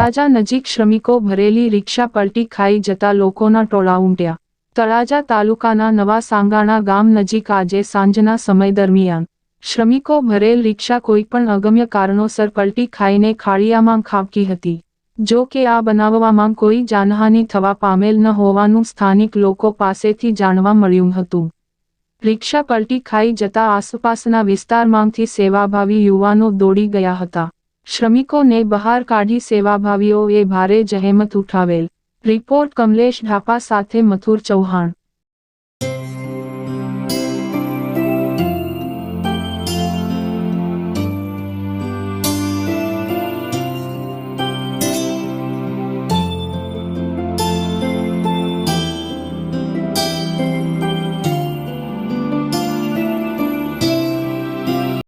તળાજા નજીક શ્રમિકો ભરેલી રિક્ષા પલટી ખાઈ જતા લોકોના ટોળા ઉમટ્યા. તળાજા તાલુકાના નવા સાંગાણા ગામ નજીક આજે સાંજના સમય દરમિયાન શ્રમિકો ભરેલ રિક્ષા કોઈપણ અગમ્ય કારણોસર પલટી ખાઈને ખાળિયામાં ખાબકી હતી. જો કે આ બનાવવામાં કોઈ જાનહાનિ થવા પામેલ ન હોવાનું સ્થાનિક લોકો પાસેથી જાણવા મળ્યું હતું. રિક્ષા પલટી ખાઈ જતા આસપાસના વિસ્તારમાંથી સેવાભાવી યુવાનો દોડી ગયા હતા. શ્રમિકોને બહાર કાઢી સેવાભાવીઓએ ભારે જહેમત ઉઠાવેલ. રિપોર્ટ કમલેશ ઢાપા સાથે મથુર ચૌહાણ.